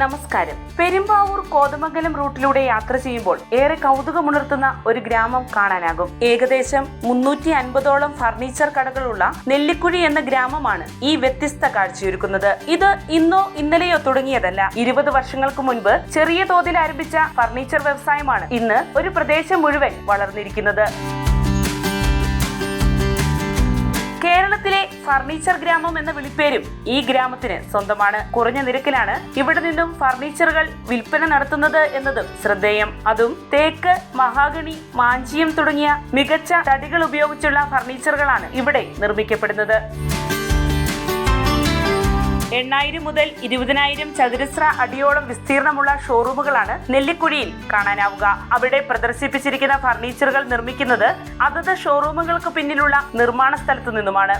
നമസ്കാരം. പെരുമ്പാവൂർ കോതമംഗലം റൂട്ടിലൂടെ യാത്ര ചെയ്യുമ്പോൾ ഏറെ കൗതുകമുണർത്തുന്ന ഒരു ഗ്രാമം കാണാനാകും. ഏകദേശം മുന്നൂറ്റി അൻപതോളം ഫർണിച്ചർ കടകളുള്ള നെല്ലിക്കുഴി എന്ന ഗ്രാമമാണ് ഈ വ്യത്യസ്ത കാഴ്ചയൊരുക്കുന്നത്. ഇത് ഇന്നോ ഇന്നലെയോ തുടങ്ങിയതല്ല. ഇരുപത് വർഷങ്ങൾക്ക് മുൻപ് ചെറിയ തോതിൽ ആരംഭിച്ച ഫർണിച്ചർ വ്യവസായമാണ് ഇന്ന് ഒരു പ്രദേശം മുഴുവൻ വളർന്നിരിക്കുന്നത്. കേരളത്തിലെ ഫർണിച്ചർ ഗ്രാമം എന്ന വിളിപ്പേരും ഈ ഗ്രാമത്തിന് സ്വന്തമാണ്. കുറഞ്ഞ നിരക്കിലാണ് ഇവിടെ നിന്നും ഫർണിച്ചറുകൾ വിൽപ്പന നടത്തുന്നത് എന്നതും ശ്രദ്ധേയം. അതും തേക്ക് മഹാഗണി മാഞ്ചിയം തുടങ്ങിയ മികച്ച തടികൾ ഉപയോഗിച്ചുള്ള ഫർണിച്ചറുകളാണ് ഇവിടെ നിർമ്മിക്കപ്പെടുന്നത്. എണ്ണായിരം മുതൽ ഇരുപതിനായിരം ചതുരശ്ര അടിയോളം വിസ്തീർണമുള്ള ഷോറൂമുകളാണ് നെല്ലിക്കുഴിയിൽ കാണാനാവുക. അവിടെ പ്രദർശിപ്പിച്ചിരിക്കുന്ന ഫർണിച്ചറുകൾ നിർമ്മിക്കുന്നത് അതത് ഷോറൂമുകൾക്ക് പിന്നിലുള്ള നിർമ്മാണ സ്ഥലത്തു നിന്നുമാണ്.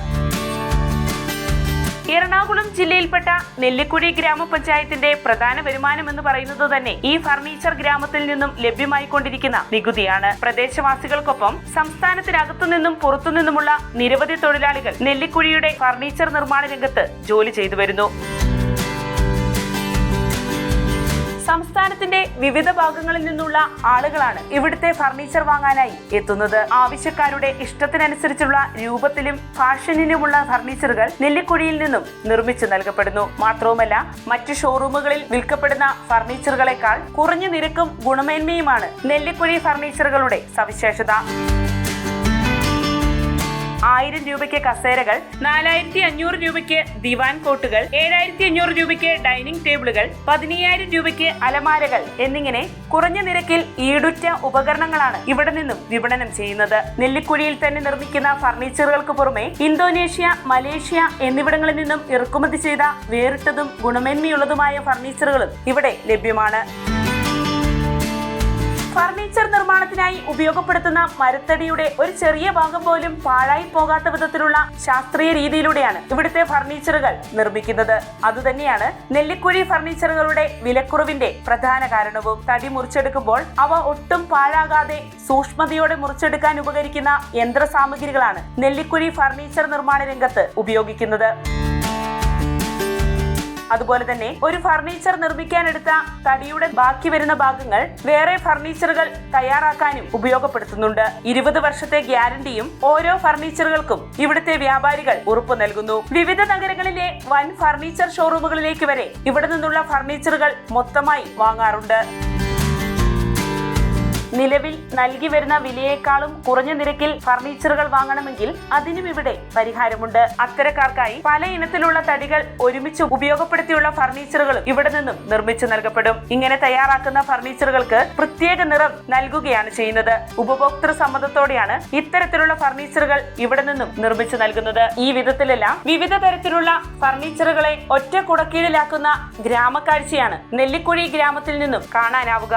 എറണാകുളം ജില്ലയിൽപ്പെട്ട നെല്ലിക്കുഴി ഗ്രാമപഞ്ചായത്തിന്റെ പ്രധാന വരുമാനം എന്ന് പറയുന്നത് തന്നെ ഈ ഫർണിച്ചർ ഗ്രാമത്തിൽ നിന്നും ലഭ്യമായിക്കൊണ്ടിരിക്കുന്ന നികുതിയാണ്. പ്രദേശവാസികൾക്കൊപ്പം സംസ്ഥാനത്തിനകത്തു നിന്നും പുറത്തുനിന്നുമുള്ള നിരവധി തൊഴിലാളികൾ നെല്ലിക്കുഴിയുടെ ഫർണിച്ചർ നിർമ്മാണ രംഗത്ത് ജോലി ചെയ്തു വരുന്നു. സംസ്ഥാനത്തിന്റെ വിവിധ ഭാഗങ്ങളിൽ നിന്നുള്ള ആളുകളാണ് ഇവിടുത്തെ ഫർണിച്ചർ വാങ്ങാനായി എത്തുന്നത്. ആവശ്യക്കാരുടെ ഇഷ്ടത്തിനനുസരിച്ചുള്ള രൂപത്തിലും ഫാഷനിലുമുള്ള ഫർണിച്ചറുകൾ നെല്ലിക്കുഴിയിൽ നിന്നും നിർമ്മിച്ചു നൽകപ്പെടുന്നു. മാത്രവുമല്ല മറ്റു ഷോറൂമുകളിൽ വിൽക്കപ്പെടുന്ന ഫർണിച്ചറുകളെക്കാൾ കുറഞ്ഞ നിരക്കും ഗുണമേന്മയുമാണ് നെല്ലിക്കുഴി ഫർണിച്ചറുകളുടെ സവിശേഷത. ആയിരം രൂപയ്ക്ക് കസേരകൾ നാലായിരത്തി അഞ്ഞൂറ് രൂപയ്ക്ക് ദിവാൻ കോട്ടുകൾ ഏഴായിരത്തി അഞ്ഞൂറ് രൂപയ്ക്ക് ഡൈനിങ് ടേബിളുകൾ പതിനയ്യായിരം രൂപയ്ക്ക് അലമാരകൾ എന്നിങ്ങനെ കുറഞ്ഞ നിരക്കിൽ ഈടുറ്റ ഉപകരണങ്ങളാണ് ഇവിടെ നിന്നും വിപണനം ചെയ്യുന്നത്. നെല്ലിക്കുഴിയിൽ തന്നെ നിർമ്മിക്കുന്ന ഫർണിച്ചറുകൾക്ക് പുറമെ ഇന്തോനേഷ്യ മലേഷ്യ എന്നിവിടങ്ങളിൽ നിന്നും ഇറക്കുമതി ചെയ്ത വേറിട്ടതും ഗുണമേന്മയുള്ളതുമായ ഫർണിച്ചറുകളും ഇവിടെ ലഭ്യമാണ്. ഫർണിച്ചർ നിർമ്മാണത്തിനായി ഉപയോഗപ്പെടുത്തുന്ന മരത്തടിയുടെ ഒരു ചെറിയ ഭാഗം പോലും പാഴായി പോകാത്ത വിധത്തിലുള്ള ശാസ്ത്രീയ രീതിയിലൂടെയാണ് ഇവിടുത്തെ ഫർണിച്ചറുകൾ നിർമ്മിക്കുന്നത്. അതുതന്നെയാണ് നെല്ലിക്കുഴി ഫർണിച്ചറുകളുടെ വിലക്കുറവിന്റെ പ്രധാന കാരണവും. തടി മുറിച്ചെടുക്കുമ്പോൾ അവ ഒട്ടും പാഴാകാതെ സൂക്ഷ്മതയോടെ മുറിച്ചെടുക്കാൻ ഉപകരിക്കുന്ന യന്ത്ര സാമഗ്രികളാണ് നെല്ലിക്കുഴി ഫർണിച്ചർ നിർമ്മാണ രംഗത്ത് ഉപയോഗിക്കുന്നത്. അതുപോലെ തന്നെ ഒരു ഫർണിച്ചർ നിർമ്മിക്കാനെടുത്ത തടിയുടെ ബാക്കി വരുന്ന ഭാഗങ്ങൾ വേറെ ഫർണിച്ചറുകൾ തയ്യാറാക്കാനും ഉപയോഗപ്പെടുത്തുന്നുണ്ട്. ഇരുപത് വർഷത്തെ ഗ്യാരണ്ടിയും ഓരോ ഫർണിച്ചറുകൾക്കും ഇവിടുത്തെ വ്യാപാരികൾ ഉറപ്പു നൽകുന്നു. വിവിധ നഗരങ്ങളിലെ വൻ ഫർണിച്ചർ ഷോറൂമുകളിലേക്ക് വരെ ഇവിടെ നിന്നുള്ള ഫർണിച്ചറുകൾ മൊത്തമായി വാങ്ങാറുണ്ട്. നിലവിൽ നൽകി വരുന്ന വിലയേക്കാളും കുറഞ്ഞ നിരക്കിൽ ഫർണിച്ചറുകൾ വാങ്ങണമെങ്കിൽ അതിനും ഇവിടെ പരിഹാരമുണ്ട്. അത്തരക്കാർക്കായി പല ഇനത്തിലുള്ള തടികൾ ഒരുമിച്ച് ഉപയോഗപ്പെടുത്തിയുള്ള ഫർണിച്ചറുകളും ഇവിടെ നിന്നും നിർമ്മിച്ചു നൽകപ്പെടും. ഇങ്ങനെ തയ്യാറാക്കുന്ന ഫർണിച്ചറുകൾക്ക് പ്രത്യേക നിറം നൽകുകയാണ് ചെയ്യുന്നത്. ഉപഭോക്തൃ സമ്മതത്തോടെയാണ് ഇത്തരത്തിലുള്ള ഫർണിച്ചറുകൾ ഇവിടെ നിന്നും നിർമ്മിച്ചു നൽകുന്നത്. ഈ വിധത്തിലെല്ലാം വിവിധ തരത്തിലുള്ള ഫർണിച്ചറുകളെ ഒറ്റ കുടക്കീഴിലാക്കുന്ന ഗ്രാമക്കാഴ്ചയാണ് നെല്ലിക്കുഴി ഗ്രാമത്തിൽ നിന്നും കാണാനാവുക.